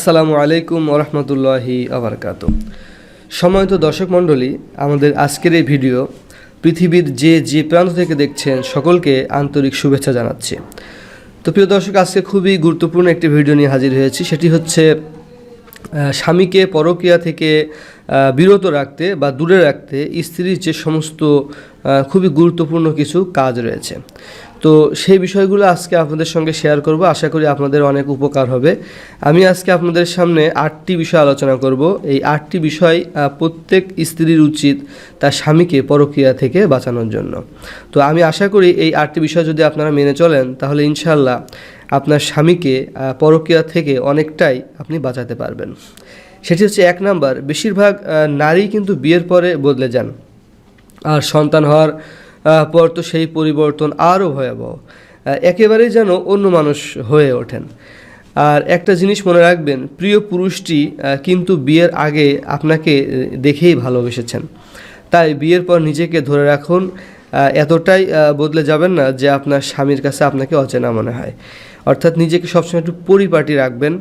আসসালামু আলাইকুম ওরহমতুল্লাহি আবরকাত সময়ত দর্শক মণ্ডলী, আমাদের আজকের এই ভিডিও পৃথিবীর যে যে প্রান্ত থেকে দেখছেন সকলকে আন্তরিক শুভেচ্ছা জানাচ্ছি। তো প্রিয় দর্শক, আজকে খুবই গুরুত্বপূর্ণ একটি ভিডিও নিয়ে হাজির হয়েছি। সেটি হচ্ছে স্বামীকে পরকীয়া থেকে বিরত রাখতে বা দূরে রাখতে স্ত্রীর যে সমস্ত খুবই গুরুত্বপূর্ণ কিছু কাজ রয়েছে। তো সেই বিষয়গুলো আজকে আপনাদের সঙ্গে শেয়ার করব। আশা করি আপনাদের অনেক উপকার হবে। আমি আজকে আপনাদের সামনে আটটি বিষয় আলোচনা করব। এই আটটি বিষয় প্রত্যেক স্ত্রীর উচিত তার স্বামীকে পরক্রিয়া থেকে বাঁচানোর জন্য। তো আমি আশা করি এই আটটি বিষয় যদি আপনারা মেনে চলেন, তাহলে ইনশাল্লাহ আপনার স্বামীকে পরক্রিয়া থেকে অনেকটাই আপনি বাঁচাতে পারবেন। সেটি হচ্ছে এক নাম্বার, বেশিরভাগ নারী কিন্তু বিয়ের পরে বদলে যান। আর সন্তান হওয়ার পর তো সেই পরিবর্তন আরও ভয়াবহ। একেবারেই যেন অন্য মানুষ হয়ে ওঠেন। আর একটা জিনিস মনে রাখবেন, প্রিয় পুরুষটি কিন্তু বিয়ের আগে আপনাকে দেখেই ভালোবেসেছেন। তাই বিয়ের পর নিজেকে ধরে রাখুন। এতটাই বদলে যাবেন না যে আপনার স্বামীর কাছে আপনাকে অচেনা মনে হয়। অর্থাৎ নিজেকে সবসময় একটু পরিপাটি রাখবেন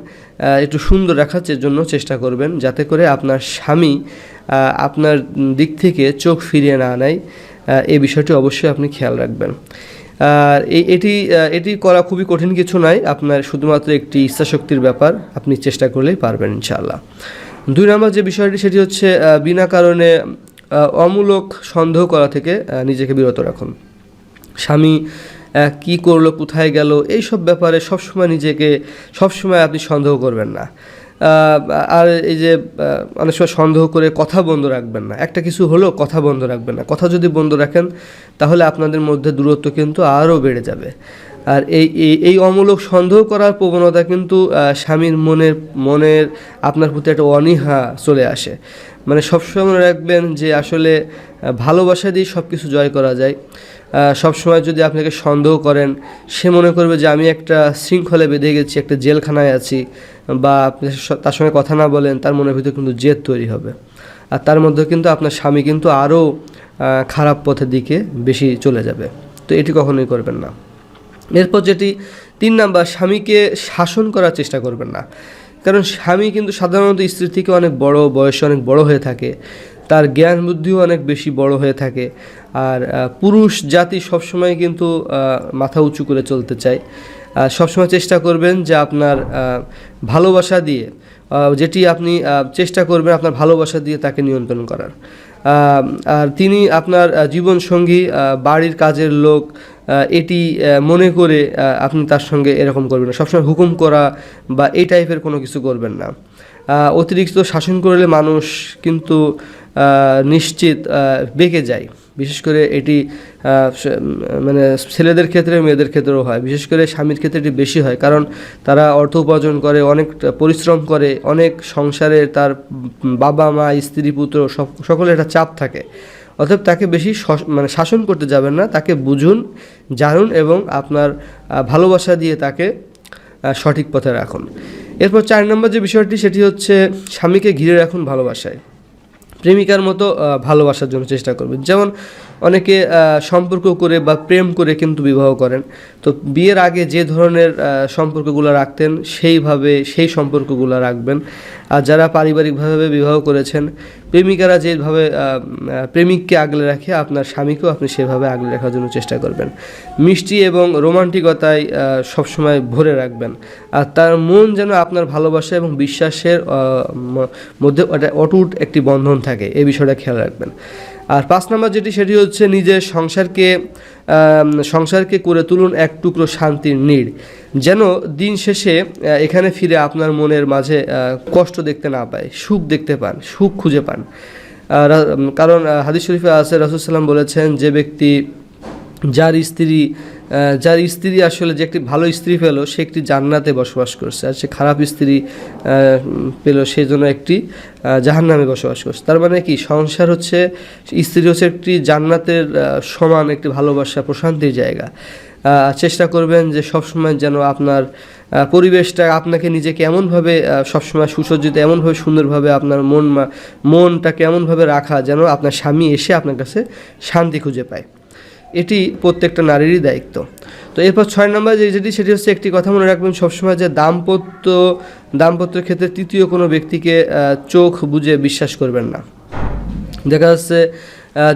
একটু সুন্দর রাখার জন্য চেষ্টা করবেন, যাতে করে আপনার স্বামী আপনার দিক থেকে চোখ ফিরিয়ে না নেয়। এই বিষয়টি অবশ্যই আপনি খেয়াল রাখবেন। আর এটি এটি করা খুবই কঠিন কিছু নয়, আপনার শুধুমাত্র একটি ইচ্ছাশক্তির ব্যাপার, আপনি চেষ্টা করলেই পারবেন ইনশাআল্লাহ। দুই নম্বর যে বিষয়টি, সেটি হচ্ছে বিনা কারণে অমূলক সন্দেহ করা থেকে নিজেকে বিরত রাখুন। স্বামী কি করল, কোথায় গেল এই সব ব্যাপারে সবসময় নিজেকে, সবসময় আপনি সন্দেহ করবেন না। আর এই যে অনেক সময় সন্দেহ করে কথা বন্ধ রাখবেন না। একটা কিছু হলো কথা বন্ধ রাখবেন না। কথা যদি বন্ধ রাখেন, তাহলে আপনাদের মধ্যে দূরত্ব কিন্তু আরও বেড়ে যাবে। আর এই- এই অমূলক সন্দেহ করার প্রবণতা কিন্তু স্বামীর মনের মনের আপনার প্রতি একটা অনীহা চলে আসে। মানে সবসময় মনে রাখবেন যে আসলে ভালোবাসা দিয়ে সব কিছু জয় করা যায়। সবসময় যদি আপনাকে সন্দেহ করেন, সে মনে করবে যে আমি একটা শৃঙ্খলে বেঁধে গেছি, একটা জেলখানায় আছি, বা আপনি তার সঙ্গে কথা না বলেন, তার মনের ভিতরে কিন্তু জেদ তৈরি হবে। আর তার মধ্যে কিন্তু আপনার স্বামী কিন্তু আরও খারাপ পথের দিকে বেশি চলে যাবে। তো এটি কখনোই করবেন না। এরপর যেটি, তিন নাম্বার, স্বামীকে শাসন করার চেষ্টা করবেন না। কারণ স্বামী কিন্তু সাধারণত স্ত্রী থেকে অনেক বড়, বয়সে অনেক বড় হয়ে থাকে। তার জ্ঞান বুদ্ধিও অনেক বেশি বড় হয়ে থাকে। আর পুরুষ জাতি সবসময় কিন্তু মাথা উঁচু করে চলতে চায়। সবসময় চেষ্টা করবেন যে আপনার ভালোবাসা দিয়ে যেটি আপনি চেষ্টা করবেন আপনার ভালোবাসা দিয়ে তাকে নিয়ন্ত্রণ করার। আর তিনি আপনার জীবনসঙ্গী বাড়ির কাজের লোক এটি মনে করে আপনি তার সঙ্গে এরকম করবেন না। সবসময় হুকুম করা বা এই টাইপের কোনো কিছু করবেন না। অতিরিক্ত শাসন করলে মানুষ কিন্তু নিশ্চিত বেঁকে যায়। বিশেষ করে এটি মানে ছেলেদের ক্ষেত্রে মেয়েদের ক্ষেত্রেও হয়। বিশেষ করে স্বামীর ক্ষেত্রে এটি বেশি হয়। কারণ তারা অর্থ উপার্জন করে, অনেক পরিশ্রম করে, অনেক সংসারে তার বাবা মা স্ত্রী, পুত্র সব, সকলের একটা চাপ থাকে। অতএব তাকে বেশি মানে শাসন করতে যাবেন না, তাকে বুঝুন, জানুন এবং আপনার ভালোবাসা দিয়ে তাকে সঠিক পথে রাখুন। এরপর চার নম্বর যে বিষয়টি, সেটি হচ্ছে স্বামীকে ঘিরে রাখুন ভালোবাসায়। প্রেমিকার মতো ভালোবাসার জন্য চেষ্টা করবেন। যেমন অনেকে সম্পর্ক করে বা প্রেম করে কিন্তু বিবাহ করেন। তো বিয়ের আগে যে ধরনের সম্পর্কগুলো রাখতেন, সেইভাবে, সেই সম্পর্কগুলো রাখবেন। আর যারা পারিবারিকভাবে বিবাহ করেছেন, প্রেমিকারা যেভাবে প্রেমিককে আগলে রাখে, আপনার স্বামীকেও আপনি সেভাবে আগলে রাখার জন্য চেষ্টা করবেন। মিষ্টি এবং রোমান্টিকতায় সবসময় ভরে রাখবেন। আর তার মন যেন আপনার ভালোবাসা এবং বিশ্বাসের মধ্যে অটুট একটি বন্ধন থাকে এই বিষয়টা খেয়াল রাখবেন। আর পাঁচ নম্বর যেটি, সেটি হচ্ছে নিজের সংসারকে সংসারকে করে তুলুন এক টুকরো শান্তির নীড়। যেন দিন শেষে এখানে ফিরে আপনার মনের মাঝে কষ্ট দেখতে না পায়, সুখ দেখতে পান, সুখ খুঁজে পান। কারণ হাদিস শরীফে আছে রাসুলসাল্লাম বলেছেন যে ব্যক্তি, যার স্ত্রী যার স্ত্রী আসলে যে একটি ভালো স্ত্রী পেল, সে একটি জান্নাতে বসবাস করছে। আর সে খারাপ স্ত্রী পেল সেই জন্য একটি জাহান নামে বসবাস করছে। তার মানে কি? সংসার হচ্ছে, স্ত্রী হচ্ছে একটি জান্নাতের সমান একটি ভালোবাসা, প্রশান্তির জায়গা। চেষ্টা করবেন যে সবসময় যেন আপনার পরিবেশটা আপনাকে নিজেকে এমনভাবে সবসময় সুসজ্জিত, এমনভাবে সুন্দরভাবে আপনার মন মনটাকে এমনভাবে রাখা, যেন আপনার স্বামী এসে আপনার কাছে শান্তি খুঁজে পায়। এটি প্রত্যেকটা নারীরই দায়িত্ব। তো এরপর ছয় নম্বর যে যেটি, সেটি হচ্ছে একটি কথা মনে রাখবেন, সবসময় যে দাম্পত্য, দাম্পত্যের ক্ষেত্রে তৃতীয় কোনো ব্যক্তিকে চোখ বুঝে বিশ্বাস করবেন না। দেখা যাচ্ছে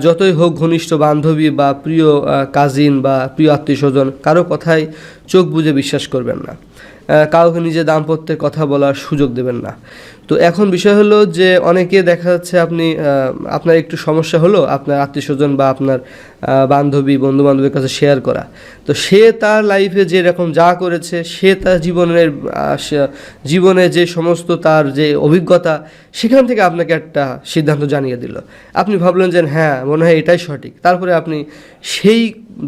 যতই হোক ঘনিষ্ঠ বান্ধবী বা প্রিয় কাজিন বা প্রিয় আত্মীয় স্বজন কারও কথাই চোখ বুঝে বিশ্বাস করবেন না। কাউকে নিজের দাম্পত্যের কথা বলার সুযোগ দেবেন না। তো এখন বিষয় হলো যে অনেকে দেখা যাচ্ছে আপনি আপনার একটু সমস্যা হলো আপনার আত্মীয় স্বজন বা আপনার বান্ধবী বন্ধু বান্ধবের কাছে শেয়ার করা। তো সে তার লাইফে যেরকম যা করেছে, সে তার জীবনের জীবনে যে সমস্ত তার যে অভিজ্ঞতা, সেখান থেকে আপনাকে একটা সিদ্ধান্ত জানিয়ে দিল। আপনি ভাবলেন যে হ্যাঁ মনে হয় এটাই সঠিক। তারপরে আপনি সেই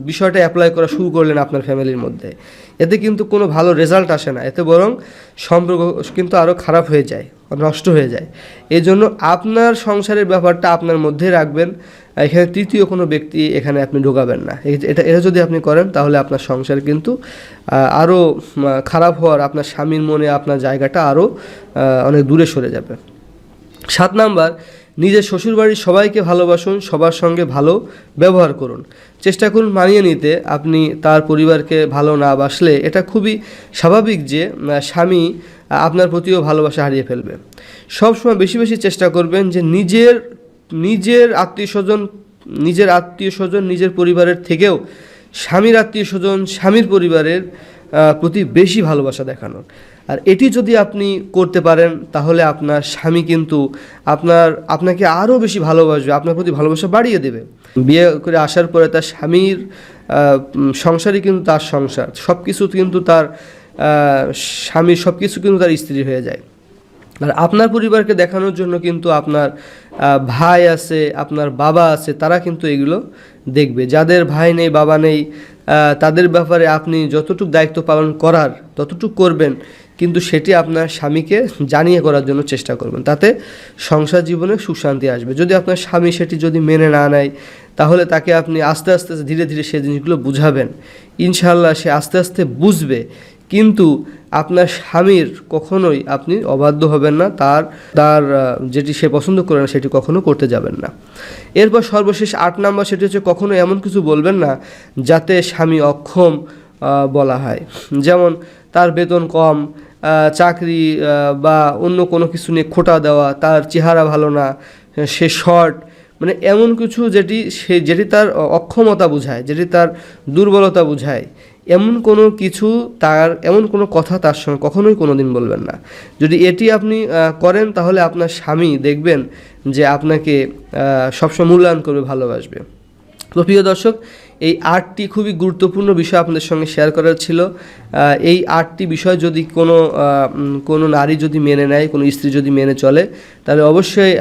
বিষয়টা অ্যাপ্লাই করা শুরু করলেন আপনার ফ্যামিলির মধ্যে। এতে কিন্তু কোনো ভালো রেজাল্ট আসে না। এতে বরং সম্পর্ক কিন্তু আরও খারাপ হয়ে যায়, নষ্ট হয়ে যায়। এই জন্য আপনার সংসারের ব্যাপারটা আপনার মধ্যে রাখবেন। এখানে তৃতীয় কোনো ব্যক্তি এখানে আপনি ঢোকাবেন না। এটা এটা যদি আপনি করেন, তাহলে আপনার সংসার কিন্তু আরও খারাপ হওয়ার আপনার স্বামীর মনে আপনার জায়গাটা আরও অনেক দূরে সরে যাবে। সাত নাম্বার নিজের শ্বশুরবাড়ির সবাইকে ভালোবাসুন, সবার সঙ্গে ভালো ব্যবহার করুন। চেষ্টা করুন মানিয়ে নিতে, আপনি তার পরিবারকে ভালো না বাসলে এটা খুবই স্বাভাবিক যে স্বামী আপনার প্রতিও ভালোবাসা হারিয়ে ফেলবে। সবসময় বেশি বেশি চেষ্টা করবেন যে নিজের নিজের আত্মীয় স্বজন নিজের আত্মীয় স্বজন নিজের পরিবারের থেকেও স্বামীর আত্মীয় স্বজন স্বামীর পরিবারের প্রতি বেশি ভালোবাসা দেখানোর। আর এটি যদি আপনি করতে পারেন, তাহলে আপনার স্বামী কিন্তু আপনার, আপনাকে আরও বেশি ভালোবাসবে, আপনার প্রতি ভালোবাসা বাড়িয়ে দেবে। বিয়ে করে আসার পরে তার স্বামীর সংসারই কিন্তু তার সংসার। সব কিছু কিন্তু তার স্বামীর সব কিছু কিন্তু তার স্ত্রী হয়ে যায়। আর আপনার পরিবারকে দেখানোর জন্য কিন্তু আপনার ভাই আছে, আপনার বাবা আছে, তারা কিন্তু এগুলো দেখবে। যাদের ভাই নেই, বাবা নেই তাদের ব্যাপারে আপনি যতটুকু দায়িত্ব পালন করার, ততটুকু করবেন কিন্তু সেটি আপনার স্বামীকে জানিয়ে করার জন্য চেষ্টা করবেন। তাতে সংসার জীবনে সুশান্তি আসবে। যদি আপনার স্বামী সেটি যদি মেনে না নেয়, তাহলে তাকে আপনি আস্তে আস্তে ধীরে ধীরে সেই জিনিসগুলো বুঝাবেন। ইনশাল্লাহ সে আস্তে আস্তে বুঝবে, কিন্তু আপনার স্বামীর কখনোই আপনি অবাধ্য হবেন না, তার তার যেটি সে পছন্দ করে না, সেটি কখনো করতে যাবেন না। এরপর সর্বশেষ আট নাম্বার, সেটি হচ্ছে কখনো এমন কিছু বলবেন না, যাতে স্বামী অক্ষম বলা হয়। যেমন তার বেতন কম চাকরি বা অন্য কোনো কিছু নিয়ে খোটা দেওয়া, তার চেহারা ভালো না, সে শর্ট মানে এমন কিছু যেটি সে, যেটি তার অক্ষমতা বোঝায়, যেটি তার দুর্বলতা বোঝায়, এমন কোনো কিছু তার, এমন কোনো কথা তার সঙ্গে কখনোই কোনো দিন বলবেন না। যদি এটি আপনি করেন, তাহলে আপনার স্বামী দেখবেন যে আপনাকে সবসময় মূল্যায়ন করবে, ভালোবাসবে। তো প্রিয় দর্শক এই আটটি খুবই গুরুত্বপূর্ণ বিষয় আপনাদের সঙ্গে শেয়ার করার ছিল। এই আটটি বিষয় যদি কোনো কোনো নারী যদি মেনে নেয়, কোনো স্ত্রী যদি মেনে চলে, তাহলে অবশ্যই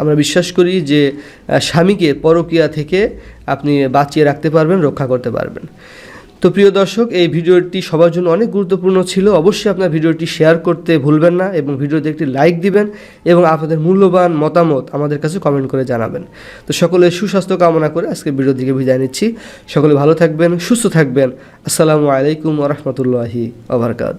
আমরা বিশ্বাস করি যে স্বামীকে পরকীয়া থেকে আপনি বাঁচিয়ে রাখতে পারবেন, রক্ষা করতে পারবেন। তো প্রিয় দর্শক, এই ভিডিওটি সবার জন্য অনেক গুরুত্বপূর্ণ ছিল। অবশ্যই আপনার ভিডিওটি শেয়ার করতে ভুলবেন না এবং ভিডিওতে একটি লাইক দিবেন এবং আপনাদের মূল্যবান মতামত আমাদের কাছে কমেন্ট করে জানাবেন। তো সকলে সুস্বাস্থ্য কামনা করে আজকে ভিডিও দিকে বিদায় নিচ্ছি। সকলে ভালো থাকবেন, সুস্থ থাকবেন। আসসালামু আলাইকুম রহমতুল্লাহি আবরকাত